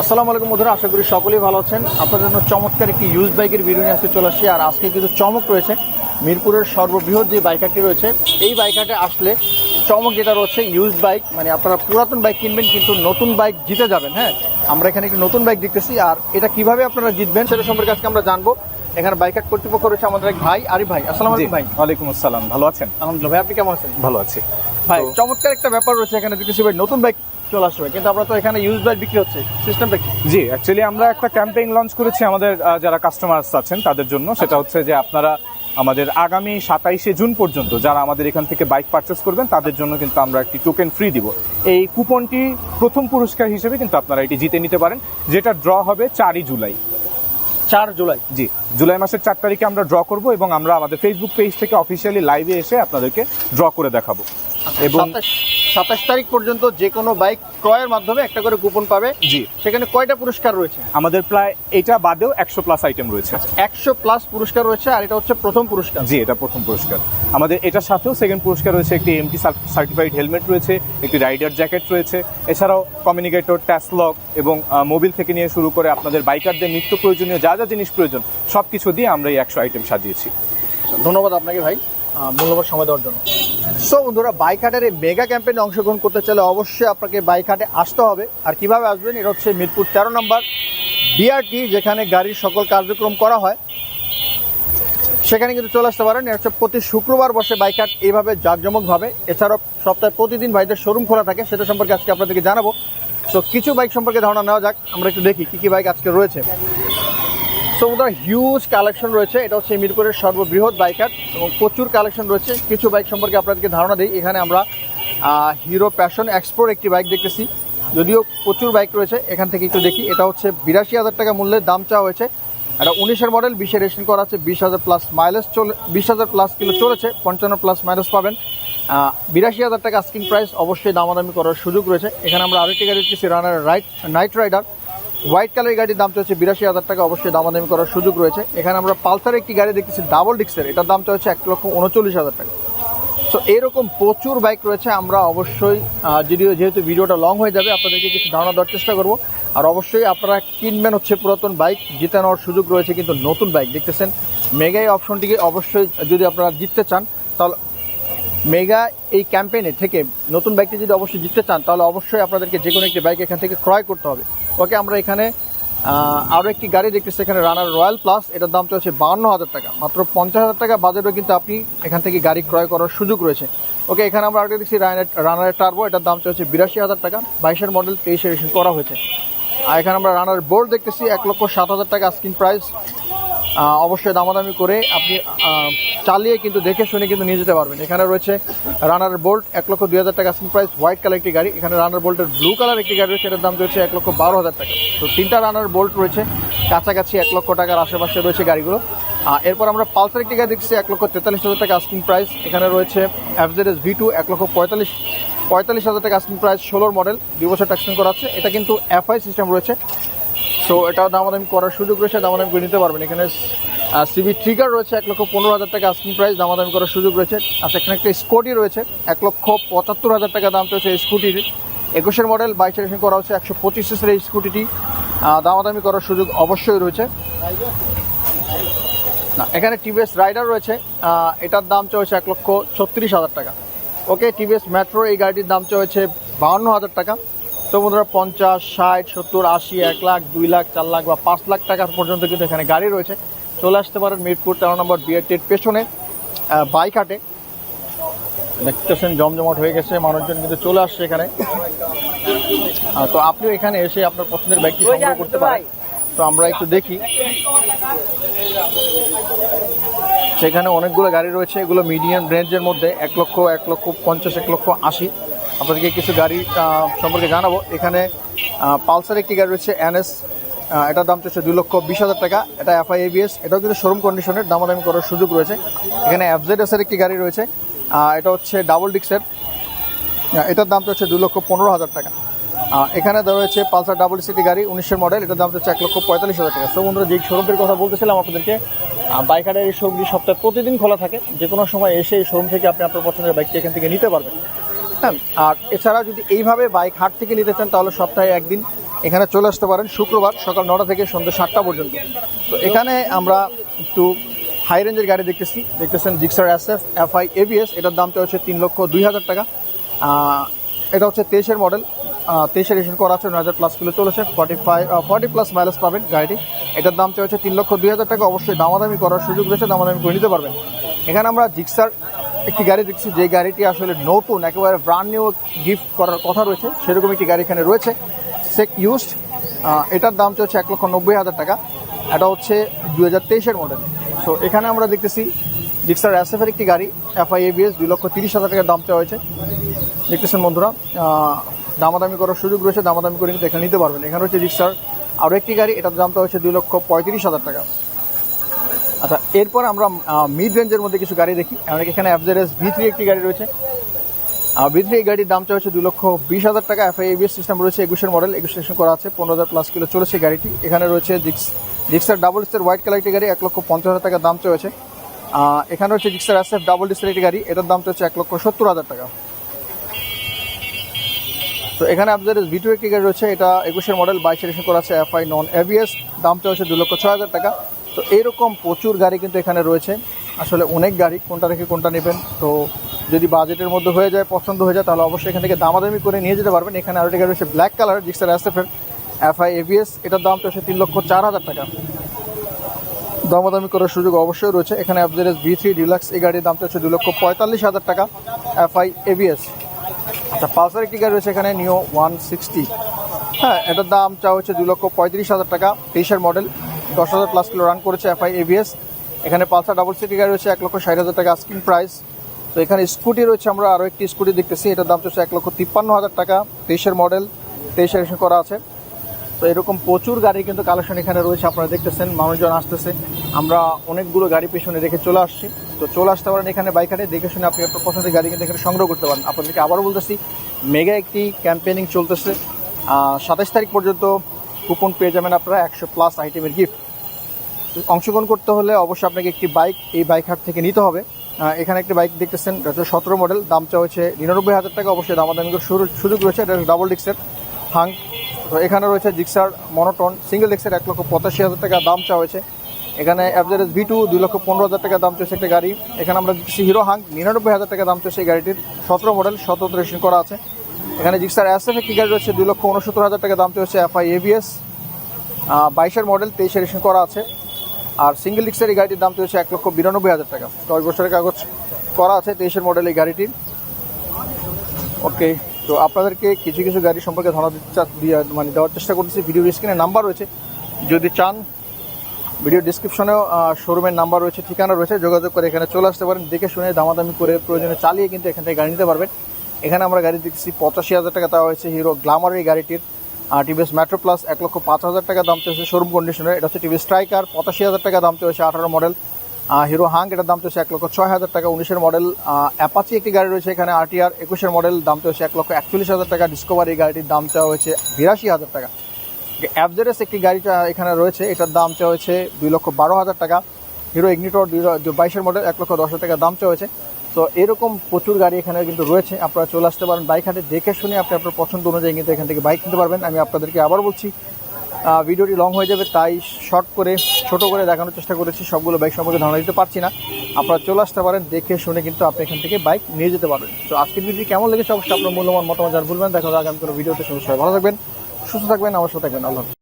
আসসালামু আলাইকুম বন্ধুরা আশা করি সকলেই ভালো আছেন। আপনাদের জন্য চমৎকার একটি ইউজ বাইকের ভিডিও নিয়ে আসতে চলে আসছি। আর আজকে কিন্তু চমক রয়েছে। মিরপুরের সর্ববৃহৎ যে বাইকারটি রয়েছে এই বাইকারটি আসলে চমক যেটা রয়েছে ইউজ বাইক মানে আপনারা পুরাতন বাইক কিনবেন কিন্তু নতুন বাইক জিতে যাবেন হ্যাঁ? আমরা এখানে একটি নতুন বাইক দেখতেছি আর এটা কীভাবে আপনারা জিতবেন সেটা সম্পর্কে আজকে আমরা জানব। এখানে বাইকার কর্তৃপক্ষ রয়েছে আমাদের এক ভাই আরিফ ভাই। আসসালামু আলাইকুম ভাই। ওয়ালাইকুম আসসালাম। ভালো আছেন? আলহামদুলিল্লাহ ভাই আপনি কেমন আছেন? ভালো আছি। ভাই চমৎকার একটা ব্যাপার রয়েছে এখানে দেখতেছি ভাই নতুন বাইক চলে আসবে। কিন্তু আমরা তো এখানে ইউজ বাইক বিক্রি হচ্ছে। সিস্টেমটা কি জি অ্যাকচুয়ালি আমরা একটা ক্যাম্পেইন লঞ্চ করেছি আমাদের যারা কাস্টমার্স আছেন তাদের জন্য। সেটা হচ্ছে যে আপনারা আমাদের আগামী সাতাইশে জুন পর্যন্ত যারা আমাদের এখান থেকে বাইক পারচেস করবেন তাদের জন্য কিন্তু আমরা একটি টোকেন ফ্রি দিব। এই কুপনটি প্রথম পুরস্কার হিসেবে কিন্তু আপনারা এটি জিতে নিতে পারেন যেটা ড্র হবে চারই জুলাই। চার জুলাই। জি জুলাই মাসের চার তারিখে আমরা ড্র করব এবং আমরা আমাদের ফেসবুক পেজ থেকে অফিসিয়ালি লাইভে এসে আপনাদেরকে ড্র করে দেখাবো। এবং সাতাশ তারিখ পর্যন্ত যে কোনো বাইক ক্রয়ের মাধ্যমে একটা করে কুপন পাবে। জি। সেখানে কয়টা পুরস্কার রয়েছে? আমাদের প্রায় এটা বাদেও একশো প্লাস আইটেম রয়েছে। একশো প্লাস পুরস্কার রয়েছে আর এটা হচ্ছে প্রথম পুরস্কার। জি এটা প্রথম পুরস্কার। আমাদের এটার সাথেও সেকেন্ড পুরস্কার রয়েছে একটি এমটি সার্টিফাইড হেলমেট রয়েছে একটি রাইডার জ্যাকেট রয়েছে। এছাড়াও কমিউনিকেটর ট্যাসলক এবং মোবিল থেকে নিয়ে শুরু করে আপনাদের বাইকারদের নিত্য প্রয়োজনীয় যা যা জিনিস প্রয়োজন সব কিছু দিয়ে আমরা এই একশো আইটেম সাজিয়েছি। ধন্যবাদ আপনাকে ভাই মূল্যবান সময় দেওয়ার জন্য। সো বন্ধুরা বাইক হাটের এই মেগা ক্যাম্পেইনে অংশগ্রহণ করতে চাইলে অবশ্যই আপনাকে বাইক হাটে আসতে হবে। আর কীভাবে আসবেন? এটা হচ্ছে মিরপুর তেরো নম্বর বিআরটি যেখানে গাড়ির সকল কার্যক্রম করা হয়। সেখানে কিন্তু চলে আসতে পারেন। এটা হচ্ছে প্রতি শুক্রবার বসে বাইক হাট এইভাবে জাঁকজমকভাবে। এছাড়াও সপ্তাহে প্রতিদিন ভাইদের শোরুম খোলা থাকে, সেটা সম্পর্কে আজকে আপনাদেরকে জানাব। তো কিছু বাইক সম্পর্কে ধারণা নেওয়া যাক। আমরা একটু দেখি কি কি বাইক আজকে রয়েছে। সো বন্ধুরা হিউজ কালেকশন রয়েছে। এটা হচ্ছে মিরপুরের সর্ববৃহৎ বাইকার এবং প্রচুর কালেকশন রয়েছে। কিছু বাইক সম্পর্কে আপনাদেরকে ধারণা দিই। এখানে আমরা হিরো প্যাশন এক্সপোর একটি বাইক দেখতেছি। যদিও প্রচুর বাইক রয়েছে, এখান থেকে একটু দেখি। এটা হচ্ছে বিরাশি হাজার টাকা মূল্যের দাম চাওয়া হয়েছে। এটা উনিশের মডেল বিশে রেজিস্ট্রেশন করা আছে, বিশ হাজার প্লাস মাইলেজ চলে, বিশ হাজার প্লাস কিলো চলেছে, পঞ্চান্ন প্লাস মাইলেজ পাবেন। বিরাশি হাজার টাকা আস্কিং প্রাইস অবশ্যই দামাদামি করার সুযোগ রয়েছে। এখানে আমরা আরেকটি গাড়ি দেখতেছি runner right knight rider white কালারের গাড়ির দাম হচ্ছে বিরাশি হাজার টাকা। অবশ্যই দামাদামি করার সুযোগ রয়েছে। এখানে আমরা পালসার একটি গাড়ি দেখতেছি ডাবল ডিক্সের এটার দামটা হচ্ছে এক লক্ষ উনচল্লিশ হাজার টাকা। সো এরকম প্রচুর বাইক রয়েছে। আমরা অবশ্যই যদিও যেহেতু ভিডিওটা লং হয়ে যাবে, আপনাদেরকে কিছু ধারণা দেওয়ার চেষ্টা করব। আর অবশ্যই আপনারা কিনবেন হচ্ছে পুরাতন বাইক জিতে নেওয়ার সুযোগ রয়েছে কিন্তু নতুন বাইক দেখতেছেন মেগা এই অপশনটিকে অবশ্যই যদি আপনারা জিততে চান, তাহলে মেগা এই ক্যাম্পেইনে থেকে নতুন বাইকটি যদি অবশ্যই জিততে চান, তাহলে অবশ্যই আপনাদেরকে যে কোনো একটি বাইক এখান থেকে ক্রয় করতে হবে। ওকে, আমরা এখানে আরও একটি গাড়ি দেখতেছি, এখানে রানার রয়্যাল প্লাস এটার দাম চলছে বাউন্ন হাজার টাকা, মাত্র পঞ্চাশ হাজার টাকা বাজেটও কিন্তু আপনি এখান থেকে গাড়ি ক্রয় করার সুযোগ রয়েছে। ওকে, এখানে আমরা আরেকটা দেখছি রানার টার্বো এটার দাম চলছে বিরাশি হাজার টাকা, বাইশের মডেল তেইশে রেজিস্ট্রেশন করা হয়েছে। আর এখানে আমরা রানার বোর্ড দেখতেছি, এক লক্ষ সাত হাজার টাকা স্ক্রিন প্রাইস অবশ্যই দামাদামি করে আপনি চালিয়ে কিন্তু দেখে শুনে কিন্তু নিয়ে যেতে পারবেন। এখানে রয়েছে রানার বোল্ট এক লক্ষ দুই হাজার টাকা স্ক্রিন প্রাইস হোয়াইট কালার একটি গাড়ি। এখানে রানার বোল্টের ব্লু কালার একটি গাড়ি রয়েছে, এটার দাম রয়েছে এক লক্ষ বারো হাজার টাকা। তো তিনটা রানার বোল্ট রয়েছে, কাছাকাছি এক লক্ষ টাকার আশেপাশে রয়েছে গাড়িগুলো। এরপর আমরা পালসার একটি গাড়ি দেখছি, এক লক্ষ তেতাল্লিশ হাজার টাকা স্ক্রিন প্রাইস এখানে রয়েছে এফজেড এস ভি টু এক লক্ষ পঁয়তাল্লিশ পঁয়তাল্লিশ হাজার টাকা স্ক্রিন প্রাইস ষোলোর মডেল দুই বছর ট্যাক্সিং করা আছে। এটা কিন্তু এফআই সিস্টেম রয়েছে। সো এটাও দামাদামি করার সুযোগ রয়েছে, দামাদামি করে নিতে পারবেন। এখানে সিবি ট্রিগার রয়েছে, এক লক্ষ পনেরো হাজার টাকা আস্কিং প্রাইস দাম দামাদামি করার সুযোগ রয়েছে। আচ্ছা এখানে একটা স্কুটি রয়েছে, এক লক্ষ পঁচাত্তর হাজার টাকা দাম চলছে এই স্কুটির একুশের মডেল বাইশ রেশন করা হচ্ছে একশো পঁচিশ সিসের এই স্কুটিটি দামাদামি করার সুযোগ অবশ্যই রয়েছে। না, এখানে টিভিএস রাইডার রয়েছে এটার দাম চলছে এক লক্ষ ছত্রিশ হাজার টাকা। ওকে টিভিএস মেট্রো এই গাড়িটির দাম চলছে বাহান্ন হাজার টাকা। তো বন্ধুরা পঞ্চাশ ষাট সত্তর আশি এক লাখ দুই লাখ চার লাখ বা পাঁচ লাখ টাকা পর্যন্ত কিন্তু এখানে গাড়ি রয়েছে। চলে আসতে পারেন মিরপুর তেরো নম্বর বিআরটির পেছনে আহ, বাইক হাটে দেখতেছেন জমজমাট হয়ে গেছে মানুষজন কিন্তু চলে আসছে এখানে। তো আপনিও এখানে এসে আপনার পছন্দের বাইকটি সংগ্রহ করতে পারেন। তো আমরা একটু দেখি। সেখানে অনেকগুলো গাড়ি রয়েছে এগুলো মিডিয়াম রেঞ্জের মধ্যে এক লক্ষ এক লক্ষ পঞ্চাশ এক লক্ষ আশি। আপনাদেরকে কিছু গাড়ি সম্পর্কে জানাব। এখানে পালসার একটি গাড়ি রয়েছে এনএস এটার দাম চলছে দুই লক্ষ বিশ হাজার টাকা। এটা এফআই এবিএস এটাও কিন্তু শোরুম কন্ডিশনের দামাদামি করার সুযোগ রয়েছে। এখানে এফজেড এস এর একটি গাড়ি রয়েছে এটা হচ্ছে ডাবল ডিক্সের এটার দাম হচ্ছে দুই লক্ষ পনেরো হাজার টাকা। এখানে হয়েছে পালসার ডাবল সিটি গাড়ি, উনিশের মডেল এটার দাম হচ্ছে এক লক্ষ পঁয়তাল্লিশ হাজার টাকা। সো বন্ধুরা যে শোরুমটির কথা বলতেছিলাম, আপনাদেরকে বাইকারের এই শোরুমটি সপ্তাহে প্রতিদিন খোলা থাকে। যে কোনো সময় এসে এই শোরুম থেকে আপনি আপনার পছন্দের বাইকটি এখান থেকে নিতে পারবেন। হ্যাঁ আর এছাড়া যদি এইভাবে বাইক হাট থেকে নিতে চান, তাহলে সপ্তাহে একদিন এখানে চলে আসতে পারেন, শুক্রবার সকাল নটা থেকে সন্ধ্যা সাতটা পর্যন্ত। তো এখানে আমরা একটু হাই রেঞ্জের গাড়ি দেখতেছি। দেখতেছেন Gixxer S F F I ABS এটার দামটা হচ্ছে তিন লক্ষ দুই হাজার টাকা। এটা হচ্ছে তেইশের মডেল তেইশের রেশন করা আছে, নয় হাজার প্লাস কিলো চলেছে। Forty five forty plus mileage পাবেন গাড়িটি। এটার দামটা হচ্ছে তিন লক্ষ দুই হাজার টাকা। অবশ্যই দামাদামি করার সুযোগ রয়েছে, দামাদামি করে নিতে পারবেন। এখানে আমরা জিক্সার একটি গাড়ি দেখছি, যে গাড়িটি আসলে নতুন, একেবারে ব্রান্ড নিউ গিফট করার কথা রয়েছে, সেরকম একটি গাড়ি এখানে রয়েছে সেক ইউজড এটার দাম হচ্ছে এক লক্ষ নব্বই হাজার টাকা, এটা হচ্ছে দু হাজার তেইশের মডেল সো এখানে আমরা দেখতেছি জিক্সার এসএফের একটি গাড়ি এফআই এবিএস দুই লক্ষ তিরিশ হাজার টাকার দাম চাওয়া হয়েছে। দেখতেছেন বন্ধুরা দামাদামি করার সুযোগ রয়েছে, দামাদামি করে কিন্তু এখানে নিতে পারবেন। এখানে হচ্ছে রিক্সার আরও একটি গাড়ি, এটার দামটা হচ্ছে দুই লক্ষ পঁয়ত্রিশ হাজার টাকা। আচ্ছা এরপর আমরা মিড রেঞ্জের মধ্যে কিছু গাড়ি দেখি। আমাদের এখানে অ্যাভজারেস ভি থ্রি একটি গাড়ি রয়েছে। ভি থ্রি গাড়ির দামটা হচ্ছে দু লক্ষ বিশ হাজার টাকা। এফআই এবিএস সিস্টেম রয়েছে, একুশের মডেল একুশ সেকশন করা আছে, পনেরো হাজার প্লাস কিলো চলেছে গাড়িটি। এখানে রয়েছে jigs Gixxer double star white colour একটি গাড়ি, এক লক্ষ পঞ্চাশ হাজার টাকা দাম চলেছে এখানে হচ্ছে জিক্সার এস এফ ডাবল ডিসের একটি গাড়ি, এটার দামটা হচ্ছে এক লক্ষ সত্তর হাজার টাকা। তো এখানে আপনাদের ভিডিও একটি গাড়ি রয়েছে, এটা একুশের মডেল বাইশ করা আছে এফআই নন এভিএস দামটা হচ্ছে দু লক্ষ ছয় হাজার টাকা। তো এরকম প্রচুর গাড়ি কিন্তু এখানে রয়েছে। আসলে অনেক গাড়ি, কোনটা থেকে কোনটা নেবেন। তো যদি বাজেটের মধ্যে হয়ে যায়, পছন্দ হয়ে যায়, তাহলে অবশ্যই এখান থেকে দামাদামি করে নিয়ে যেতে পারবেন। এখানে আরেকটি গাড়ি রয়েছে ব্ল্যাক কালার জিক্সার এসএফের এফআই এভিএস এটার দামটা হচ্ছে তিন লক্ষ চার হাজার টাকা। দামাদামি করার সুযোগ অবশ্যই রয়েছে। এখানে অ্যাভজারেস ভি থ্রি ডিলাক্স এই গাড়ির দামটা হচ্ছে দু লক্ষ পঁয়তাল্লিশ হাজার টাকা এফআই এভিএস আচ্ছা পালসার একটি গাড়ি রয়েছে এখানে নিও ওয়ান সিক্সটি হ্যাঁ এটার দাম চা হচ্ছে দু লক্ষ পঁয়ত্রিশ হাজার টাকা, তেইশের মডেল দশ হাজার প্লাস কিলো রান করেছে এফআই এভিএস এখানে পালসার ডাবল সিটি গাড়ি রয়েছে, এক লক্ষ ষাট হাজার টাকা আস্কিং প্রাইস তো এখানে স্কুটি রয়েছে আমরা আরও একটি স্কুটি দেখতেছি, এটার দাম হচ্ছে এক লক্ষ তিপ্পান্ন হাজার টাকা, তেইশের মডেল তেইশের রেশন করা আছে। তো এরকম প্রচুর গাড়ি কিন্তু কালেকশন এখানে রয়েছে, আপনারা দেখতেছেন, মানুষজন আসতেছে। আমরা অনেকগুলো গাড়ি পেছনে রেখে চলে আসছি। তো চলে আসতে পারেন এখানে বাইক হাটে দেখে শুনে আপনি আপনার পছন্দের গাড়ি কিন্তু এখানে সংগ্রহ করতে পারেন। আপনাদেরকে আবারও বলতেছি মেগা একটি ক্যাম্পেনিং চলতেছে। সাতাশ তারিখ পর্যন্ত কুপন পেয়ে যাবেন আপনারা একশো প্লাস আইটেমের গিফট অংশগ্রহণ করতে হলে অবশ্যই আপনাকে একটি বাইক এই বাইক হাট থেকে নিতে হবে। এখানে একটি বাইক দেখতেছেন সতেরো মডেল দাম চা নিরানব্বই হাজার টাকা। অবশ্যই দামাদামি সুযোগ রয়েছে, এটা ডাবল ডিক্সের হাং তো এখানে রয়েছে জিক্সার মনোটন সিঙ্গেল ডিক্সের এক লক্ষ পঁচাশি হাজার টাকা দাম চা হয়েছে। এখানে অ্যাভারেজ ভি টু দুই লক্ষ পনেরো হাজার টাকা দাম চলছে একটা গাড়ি। এখানে আমরা দেখছি হিরো হাং নিরানব্বই হাজার টাকা দাম চলছে এই গাড়িটির। সতেরো মডেল সতেরো রেশন করা আছে। এখানে জিক্সার এফ একটি গাড়ি রয়েছে, দুই লক্ষ উনসত্তর হাজার টাকা দাম চলছে এফআই এভিএস বাইশের মডেল তেইশে রেশন করা আছে। আর সিঙ্গেল ডিক্সের এই গাড়িটির দাম চলছে এক লক্ষ বিরানব্বই হাজার টাকা। দশ বছরের কাগজ করা আছে তেইশের মডেল এই গাড়িটির। ওকে, তো আপনাদেরকে কিছু কিছু গাড়ি সম্পর্কে ধারণা দিতে মানে দেওয়ার চেষ্টা করতেছি। ভিডিও স্ক্রিনে নাম্বার রয়েছে। যদি চান, ভিডিও ডিসক্রিপশনেও শোরুমের নাম্বার রয়েছে, ঠিকানা রয়েছে, যোগাযোগ করে এখানে চলে আসতে পারেন। দেখে শুনে দামাদামি করে প্রয়োজনে চালিয়ে কিন্তু এখান থেকে গাড়ি নিতে পারবেন। এখানে আমরা গাড়ি দেখছি, পঁচাশি হাজার টাকা দেওয়া হয়েছে হিরো গ্লামার এই গাড়িটির। আর টিভিএস মেট্রো প্লাস এক লক্ষ পাঁচ হাজার টাকা দাম চলছে শোরুম কন্ডিশনের এটা হচ্ছে টিভি স্ট্রাইকার পঁচাশি হাজার টাকা দাম চলছে আঠারো মডেল হিরো হাং এটার দাম চলছে এক লক্ষ ছয় হাজার টাকা উনিশের মডেল অ্যাপাচি একটি গাড়ি রয়েছে এখানে আরটিআর একুশের মডেল দাম চলছে এক লক্ষ একচল্লিশ হাজার টাকা। ডিসকভার গাড়িটির দাম চাওয়া হয়েছে বিরাশি হাজার টাকা। অ্যাভজারেস একটি গাড়িটা এখানে রয়েছে, এটার দাম চাওয়া হয়েছে দুই লক্ষ বারো হাজার টাকা। হিরো ইগনিটর দুই বাইশের মডেল এক লক্ষ দশ হাজার টাকা দাম চাওয়া হয়েছে। তো এরকম প্রচুর গাড়ি এখানে কিন্তু রয়েছে। আপনারা চলে আসতে পারেন বাইক হাটে দেখে শুনে আপনি আপনার পছন্দ অনুযায়ী কিন্তু এখান থেকে বাইক কিনতে পারবেন। আমি আপনাদেরকে আবার বলছি ভিডিওটি লং হয়ে যাবে, তাই শর্ট করে, ছোট করে দেখানোর চেষ্টা করেছি। সবগুলো বাইক সম্পর্কে ধারণা দিতে পারছি না। আপনারা চলে আসতে পারেন, দেখে শুনে কিন্তু আপনি এখান থেকে বাইক নিয়ে যেতে পারবেন। তো আজকের ভিডিও কেমন লেগেছে? অবশ্যই আপনার মূল্যবান মতামত জানান ভুলবেন দেখা হবে আগামী কোনো ভিডিওতে সবাই ভালো থাকবেন, সুস্থ থাকবেন, আমার সাথে থাকবেন। আল্লাহ।